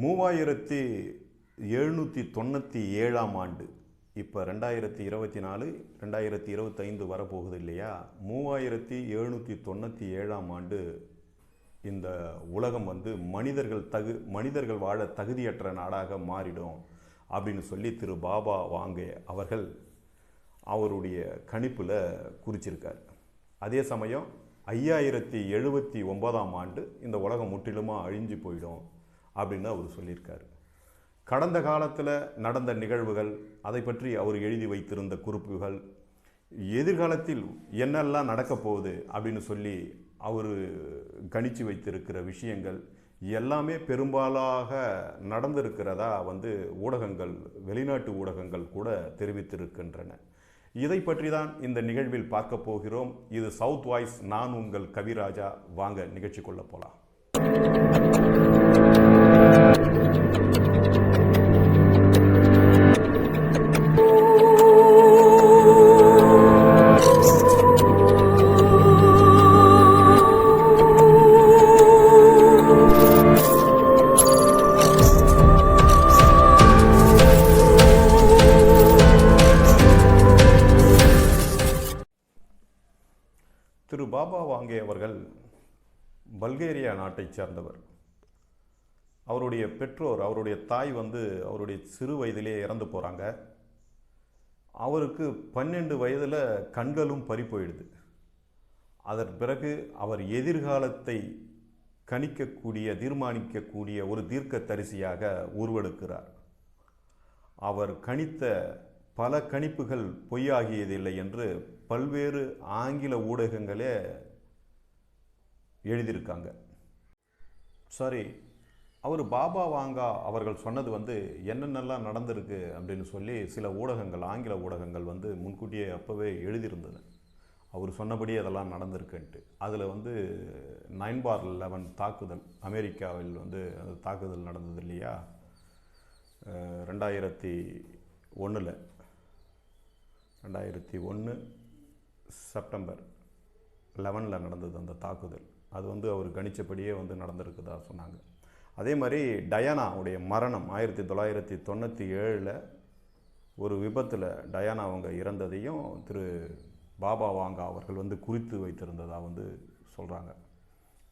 மூவாயிரத்தி எழுநூற்றி தொண்ணூற்றி ஏழாம் ஆண்டு. இப்போ ரெண்டாயிரத்தி இருபத்தி நாலு ரெண்டாயிரத்தி இருபத்தைந்து வரப்போகுது இல்லையா மூவாயிரத்தி எழுநூற்றி தொண்ணூற்றி ஏழாம் ஆண்டு இந்த உலகம் வந்து மனிதர்கள் தகு மனிதர்கள் வாழ தகுதியற்ற நாடாக மாறிடும் அப்படின்னு சொல்லி திரு பாபா வாங்கே அவர்கள் அவருடைய கணிப்பில் குறிச்சிருக்கார். அதே சமயம் ஐயாயிரத்தி எழுபத்தி ஒன்பதாம் ஆண்டு இந்த உலகம் முற்றிலுமாக அழிஞ்சு போயிடும். அப்படின்னு அவர் சொல்லியிருக்காரு. கடந்த காலத்தில் நடந்த நிகழ்வுகள் அதை பற்றி அவர் எழுதி வைத்திருந்த குறிப்புகள் எதிர்காலத்தில் என்னெல்லாம் நடக்கப் போகுது அப்படின்னு சொல்லி அவர் கணிச்சு வைத்திருக்கிற விஷயங்கள் எல்லாமே பெரும்பாலாக நடந்திருக்கிறதா வந்து ஊடகங்கள் வெளிநாட்டு ஊடகங்கள் கூட தெரிவித்திருக்கின்றன. இதை பற்றி தான் இந்த நிகழ்வில் பார்க்க போகிறோம். இது சவுத் வாய்ஸ் நான் உங்கள் கவிராஜா. வாங்க நிகழ்ச்சி கொள்ள போகலாம் பாபா வாங்கே அவர்கள் பல்கேரியா நாட்டைச் சேர்ந்தவர். அவருடைய பெற்றோர் அவருடைய தாய் வந்து அவருடைய சிறு வயதிலே இறந்து போகிறாங்க அவருக்கு பன்னெண்டு வயதில் கண்களும் பறி போயிடுது. அதன் பிறகு அவர் எதிர்காலத்தை கணிக்கக்கூடிய தீர்மானிக்கக்கூடிய ஒரு தீர்க்க தரிசியாக உருவெடுக்கிறார். அவர் கணித்த பல கணிப்புகள் பொய்யாகியதில்லை என்று பல்வேறு ஆங்கில ஊடகங்களே எழுதியிருக்காங்க. சாரி அவர் பாபா வாங்கா அவர்கள் சொன்னது வந்து என்னென்னலாம் நடந்திருக்கு அப்படின்னு சொல்லி சில ஊடகங்கள் ஆங்கில ஊடகங்கள் வந்து முன்கூட்டியே அப்போவே எழுதியிருந்தது. அவர் சொன்னபடி அதெல்லாம் நடந்திருக்குன்ட்டு. அதில் வந்து நைன் பார் லெவன் தாக்குதல் அமெரிக்காவில் வந்து அந்த தாக்குதல் நடந்தது இல்லையா? ரெண்டாயிரத்தி ஒன்றில் ரெண்டாயிரத்தி ஒன்று செப்டம்பர் லெவனில் நடந்தது அந்த தாக்குதல். அது வந்து அவர் கணிச்சபடியே வந்து நடந்திருக்குதா சொன்னாங்க. அதே மாதிரி டயானாவுடைய மரணம் ஆயிரத்தி தொள்ளாயிரத்தி தொண்ணூற்றி ஏழில் ஒரு விபத்தில் டயானா அவங்க இறந்ததையும் திரு பாபா வாங்கா அவர்கள் வந்து குறித்து வைத்திருந்ததா வந்து சொல்கிறாங்க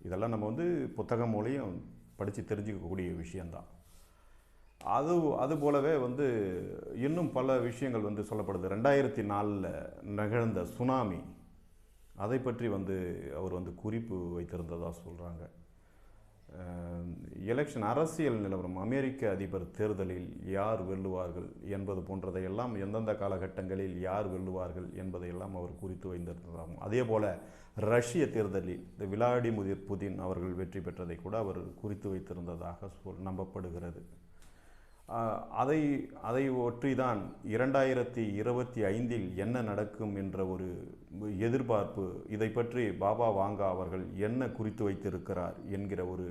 இதெல்லாம் நம்ம வந்து புத்தகம் மூலியம் படித்து தெரிஞ்சுக்கக்கூடிய விஷயந்தான் அது அது போலவே வந்து இன்னும் பல விஷயங்கள் வந்து சொல்லப்படுது. ரெண்டாயிரத்தி நாலில் நிகழ்ந்த சுனாமி அதை பற்றி வந்து அவர் வந்து குறிப்பு வைத்திருந்ததாக சொல்கிறாங்க எலெக்ஷன் அரசியல் நிலவரம் அமெரிக்க அதிபர் தேர்தலில் யார் வெல்லுவார்கள் என்பது போன்றதையெல்லாம் எந்தெந்த காலகட்டங்களில் யார் வெல்லுவார்கள் என்பதையெல்லாம் அவர் குறித்து வைத்திருந்ததாகும் அதே போல் ரஷ்ய தேர்தலில் இந்த விளாடிமிர் புதின் அவர்கள் வெற்றி பெற்றதை கூட அவர் குறித்து வைத்திருந்ததாக சொல் நம்பப்படுகிறது. அதை அதை ஒற்றிதான் இரண்டாயிரத்தி இருபத்தி ஐந்தில் என்ன நடக்கும் என்ற ஒரு எதிர்பார்ப்பு இதை பற்றி பாபா வாங்கா அவர்கள் என்ன குறித்து வைத்திருக்கிறார் என்கிற ஒரு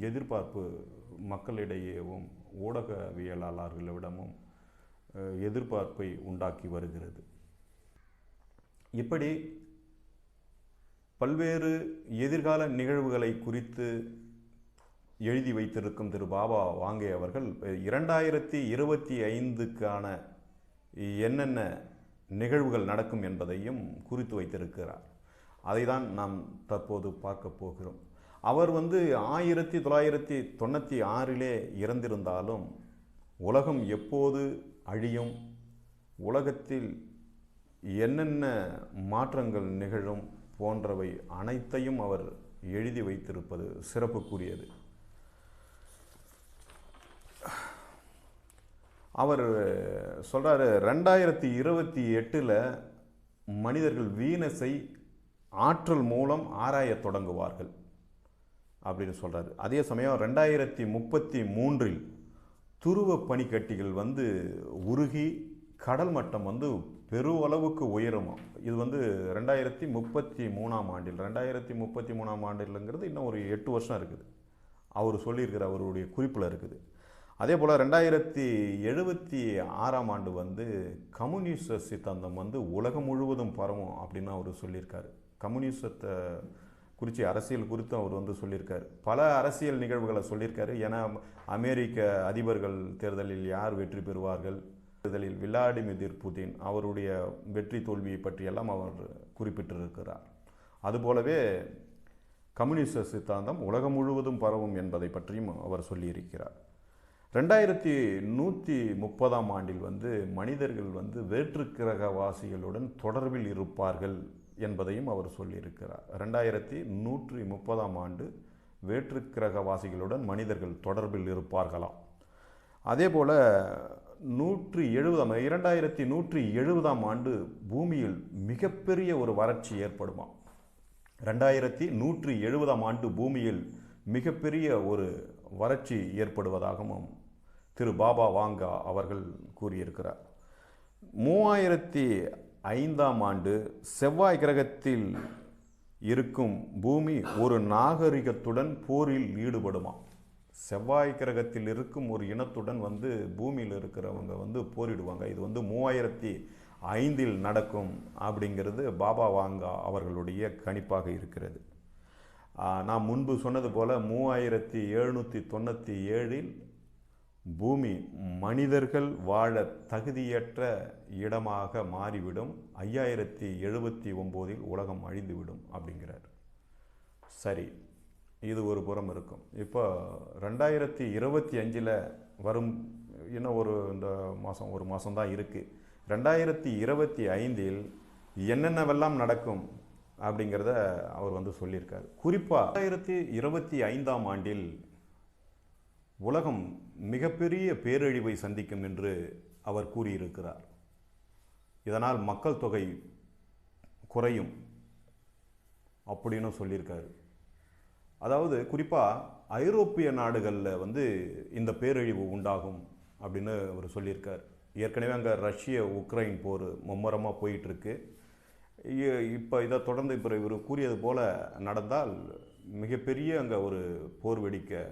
எதிர்பார்ப்பு மக்களிடையேவும் ஊடகவியலாளர்களிடமும் எதிர்பார்ப்பை உண்டாக்கி வருகிறது. இப்படி பல்வேறு எதிர்கால நிகழ்வுகளை குறித்து எழுதி வைத்திருக்கும் திரு பாபா வாங்கே அவர்கள் இரண்டாயிரத்தி இருபத்தி ஐந்துக்கான என்னென்ன நிகழ்வுகள் நடக்கும் என்பதையும் குறித்து வைத்திருக்கிறார். அதை தான் நாம் தற்போது பார்க்க போகிறோம். அவர் வந்து ஆயிரத்தி தொள்ளாயிரத்தி தொண்ணூற்றி ஆறிலே இறந்திருந்தாலும் உலகம் எப்போது அழியும் உலகத்தில் என்னென்ன மாற்றங்கள் நிகழும் போன்றவை அனைத்தையும் அவர் எழுதி வைத்திருப்பது சிறப்புக்குரியது. அவர் சொல்கிறாரு ரெண்டாயிரத்தி இருபத்தி எட்டில் மனிதர்கள் வீனஸை ஆற்றல் மூலம் ஆராயத் தொடங்குவார்கள். அப்படின்னு சொல்கிறாரு அதே சமயம் ரெண்டாயிரத்தி முப்பத்தி மூன்றில் துருவ பனிக்கட்டிகள் வந்து உருகி கடல் மட்டம் வந்து பெருவளவுக்கு உயரும்? இது வந்து ரெண்டாயிரத்தி முப்பத்தி மூணாம் ஆண்டில் ரெண்டாயிரத்தி முப்பத்தி மூணாம் ஆண்டில்ங்கிறது இன்னும் ஒரு எட்டு வருஷம் இருக்குது. அவர் சொல்லியிருக்கிற அவருடைய குறிப்பில் இருக்குது. அதே போல் ரெண்டாயிரத்தி எழுபத்தி ஆறாம் ஆண்டு வந்து கம்யூனிச சித்தாந்தம் வந்து உலகம் முழுவதும் பரவும் அப்படின்னு அவர் சொல்லியிருக்காரு. கம்யூனிசத்தை குறித்து அரசியல் குறித்து அவர் வந்து சொல்லியிருக்காரு. பல அரசியல் நிகழ்வுகளை சொல்லியிருக்காரு. ஏன்னா அமெரிக்க அதிபர்கள் தேர்தலில் யார் வெற்றி பெறுவார்கள்? தேர்தலில் விளாடிமிர் புதின் அவருடைய வெற்றி தோல்வியை பற்றியெல்லாம் அவர் குறிப்பிட்டிருக்கிறார். அதுபோலவே கம்யூனிச சித்தாந்தம் உலகம் முழுவதும் பரவும் என்பதை பற்றியும் அவர் சொல்லியிருக்கிறார். ரெண்டாயிரத்தி நூற்றி முப்பதாம் ஆண்டில் வந்து மனிதர்கள் வந்து வேற்றுக்கிரகவாசிகளுடன் தொடர்பில் இருப்பார்கள் என்பதையும் அவர் சொல்லியிருக்கிறார். ரெண்டாயிரத்தி நூற்றி முப்பதாம் ஆண்டு வேற்றுக்கிரகவாசிகளுடன் மனிதர்கள் தொடர்பில் இருப்பார்களாம். அதே போல் நூற்றி எழுபதாம் இரண்டாயிரத்தி நூற்றி எழுபதாம் ஆண்டு பூமியில் மிகப்பெரிய ஒரு வறட்சி ஏற்படுமா ரெண்டாயிரத்தி நூற்றி எழுபதாம் ஆண்டு பூமியில் மிகப்பெரிய ஒரு வறட்சி ஏற்படுவதாகவும் திரு பாபா வாங்கா அவர்கள் கூறியிருக்கிறார். மூவாயிரத்தி ஐந்தாம் ஆண்டு செவ்வாய் கிரகத்தில் இருக்கும் பூமி ஒரு நாகரிகத்துடன் போரில் ஈடுபடுமா? செவ்வாய் கிரகத்தில் இருக்கும் ஒரு இனத்துடன் வந்து பூமியில் இருக்கிறவங்க வந்து போரிடுவாங்க. இது வந்து மூவாயிரத்தி ஐந்தில் நடக்கும் அப்படிங்கிறது பாபா வாங்கா அவர்களுடைய கணிப்பாக இருக்கிறது. நான் முன்பு சொன்னது போல் மூவாயிரத்தி எழுநூற்றி தொண்ணூற்றி ஏழில் பூமி மனிதர்கள் வாழ தகுதியற்ற இடமாக மாறிவிடும். ஐயாயிரத்தி எழுபத்தி ஒம்போதில் உலகம் அழிந்துவிடும் அப்படிங்கிறார். சரி இது ஒரு புறம் இருக்கும். இப்போ ரெண்டாயிரத்தி இருபத்தி அஞ்சில் வரும் இன்னும் ஒரு இந்த மாதம் ஒரு மாதம் தான் இருக்குது ரெண்டாயிரத்தி இருபத்தி ஐந்தில் என்னென்னவெல்லாம் நடக்கும் அப்படிங்கிறத அவர் வந்து சொல்லியிருக்கார். குறிப்பாக ரெண்டாயிரத்தி இருபத்தி ஐந்தாம் ஆண்டில் உலகம் மிகப்பெரிய பேரழிவை சந்திக்கும் என்று அவர் கூறியிருக்கிறார். இதனால் மக்கள் தொகை குறையும் அப்படின்னு சொல்லியிருக்காரு. அதாவது குறிப்பாக ஐரோப்பிய நாடுகளில் வந்து இந்த பேரழிவு உண்டாகும் அப்படின்னு அவர் சொல்லியிருக்கார். ஏற்கனவே அங்கே ரஷ்ய உக்ரைன் போர் மும்முரமாக போயிட்டுருக்கு. இப்போ இதை தொடர்ந்து இப்போ இவர் கூறியது போல் நடந்தால் மிகப்பெரிய அங்கே ஒரு போர் வெடிக்க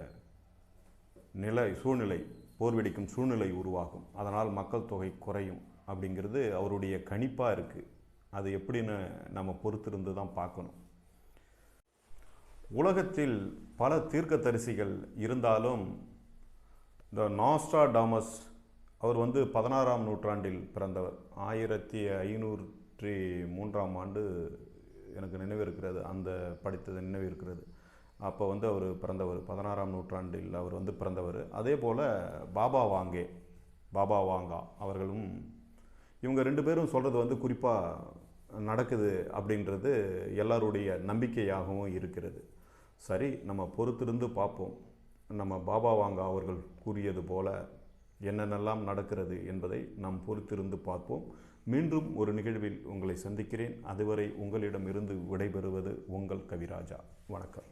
நிலை சூழ்நிலை போர் வெடிக்கும் சூழ்நிலை உருவாகும். அதனால் மக்கள் தொகை குறையும் அப்படிங்கிறது அவருடைய கணிப்பாக இருக்குது அது எப்படின்னு நம்ம பொறுத்திருந்து தான் பார்க்கணும். உலகத்தில் பல தீர்க்கதரிசிகள் இருந்தாலும் இந்த நாஸ்டா டாமஸ் அவர் வந்து பதினாறாம் நூற்றாண்டில் பிறந்தவர். ஆயிரத்தி ஐநூற்றி மூன்றாம் ஆண்டு எனக்கு நினைவு இருக்கிறது. அந்த படித்தது நினைவு இருக்கிறது. அப்போ வந்து அவர் பிறந்தவர் பதினாறாம் நூற்றாண்டில் அவர் வந்து பிறந்தவர். அதே போல் பாபா வாங்கே பாபா வாங்கா அவர்களும் இவங்க ரெண்டு பேரும் சொல்கிறது வந்து குறிப்பாக நடக்குது அப்படின்றது எல்லாருடைய நம்பிக்கையாகவும் இருக்கிறது. சரி நம்ம பொறுத்திருந்து பார்ப்போம். நம்ம பாபா வாங்கா அவர்கள் கூறியது போல என்னென்னலாம் நடக்கிறது என்பதை நாம் பொறுத்திருந்து பார்ப்போம். மீண்டும் ஒரு நிகழ்வில் உங்களை சந்திக்கிறேன். அதுவரை உங்களிடமிருந்து விடைபெறுவது உங்கள் கவிராஜா. வணக்கம்.